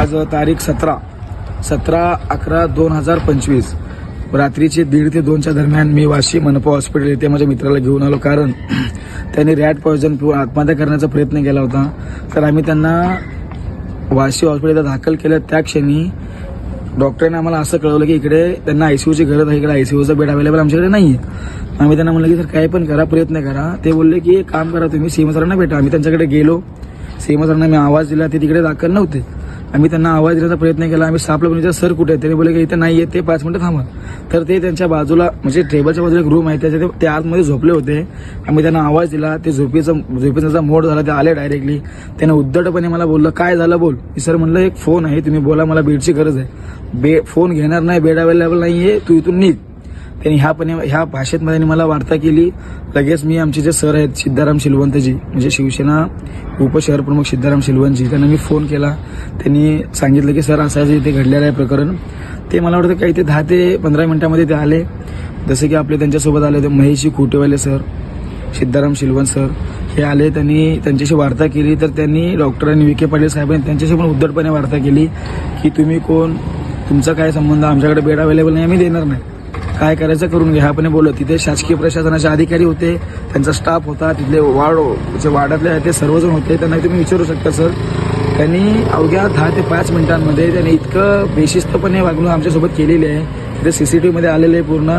आज तारीख सतरा. सतरा अकरा दोन हजार पंचवीस. रात्रीचे दीड ते दोनच्या दरम्यान मी वाशी मनपा हॉस्पिटल येथे माझ्या मित्राला घेऊन आलो. कारण त्यांनी रॅट पॉयझन पिऊन आत्महत्या करण्याचा प्रयत्न केला होता. तर आम्ही त्यांना वाशी हॉस्पिटलला दाखल केलं. त्या क्षणी डॉक्टरांनी आम्हाला असं कळवलं की इकडे त्यांना आयसीयूची गरज आहे. इकडे आयसीयूचा बेड अवेलेबल आमच्याकडे नाही आहे आम्ही त्यांना म्हणलं की सर काय पण करा प्रयत्न करा. ते बोलले की एक काम करा तुम्ही सीमा सरांना भेटा. आम्ही त्यांच्याकडे गेलो. सीमा सरांना मी आवाज दिला. ते तिकडे दाखल नव्हते. आम्ही त्यांना आवाज देण्याचा प्रयत्न केला. आम्ही सापला पण सर कुठे आहे?" त्यांनी बोलले की इथं नाही आहे ते पाच मिनिटं थांबा. तर ते त्यांच्या बाजूला म्हणजे टेबलच्या बाजूला एक रूम आहे त्याच्या ते- ते आतमध्ये झोपले होते. आम्ही त्यांना आवाज दिला ते झोपेचा झोपेचा मोड झाला ते आले डायरेक्टली त्यांना उद्धटपणे मला बोललं काय झालं बोल? मी सर म्हणलं एक फोन आहे तुम्ही बोला मला बेडची गरज आहे. बे फोन घेणार नाही बेड अवेलेबल नाहीये तू इथून निघ. त्यांनी ह्यापणे ह्या भाषेत मध्ये मला वार्ता केली. लगेच मी आमचे जे सर आहेत सिद्धाराम शिलवंतजी म्हणजे शिवसेना उपशहर प्रमुख सिद्धाराम शिलवंतजी त्यांना मी फोन केला. त्यांनी सांगितलं की सर असं इथे घडलेलं आहे प्रकरण. ते मला वाटतं काही ते दहा ते पंधरा मिनिटामध्ये ते आले. जसे की आपले त्यांच्यासोबत आले होते महेशी खुटेवाले सर सिद्धाराम शिलवंत सर. हे आले त्यांनी त्यांच्याशी वार्ता केली. तर त्यांनी डॉक्टरांनी विखे पाटील साहेबांनी त्यांच्याशी पण उद्धटपणे वार्ता केली की तुम्ही कोण? तुमचा काय संबंध? आमच्याकडे बेड अवेलेबल नाही आम्ही देणार नाही. काय करायचं करून घ्या. आपण बोलत तिथे शासकीय प्रशासनाचे अधिकारी होते त्यांचा स्टाफ होता तिथले वार्ड जे वार्डातले आहेत ते सर्वजण होते त्यांना तुम्ही विचारू शकता सर त्यांनी अवघ्या दहा ते पाच मिनिटांमध्ये त्यांनी इतकं बेशिस्तपणे वागणूक आमच्यासोबत केलेली आहे. तिथे सी सी टी व्हीमध्ये आलेलं आहे पूर्ण.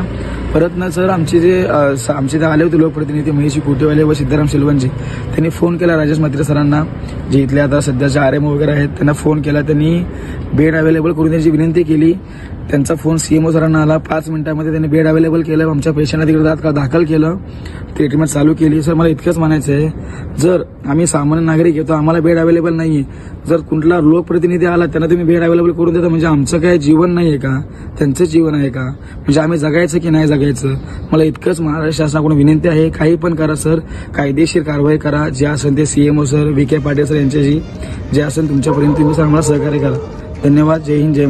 परत ना सर आमचे जे आमचे ते आले होते लोकप्रतिनिधी महेश कोटेवाले व सिद्धाराम शिलवंजी त्यांनी फोन केला राजेश म्हात्रे सरांना जे इथले आता सध्याचे आर एम वगैरे आहेत त्यांना फोन केला. त्यांनी बेड अवेलेबल करून त्यांची विनंती केली. त्यांचा फोन सीएमओ सरांना आला. पाच मिनिटांमध्ये त्यांनी बेड अवेलेबल केलं. आमच्या पेशंटला तिकडे दाखल केलं. ट्रीटमेंट चालू केली. सर मला इतकंच म्हणायचं आहे जर आम्ही सामान्य नागरिक येतो आम्हाला बेड अवेलेबल नाहीये. जर कुठला लोकप्रतिनिधी आला त्यांना तुम्ही बेड अवेलेबल करून देता म्हणजे आमचं काय जीवन नाही आहे का? त्यांचं जीवन आहे का? म्हणजे आम्ही जगायचं की नाही जगायचं? मला इतकंच महाराष्ट्र शासनाकडून विनंती आहे काही पण करा सर. कायदेशीर कारवाई करा. जे असेल ते CMO sir. Vikhe Patil sir यांच्याशी. जे असेल तुमच्यापर्यंत तुम्ही सर आम्हाला सहकार्य करा. धन्यवाद. जय हिंद जय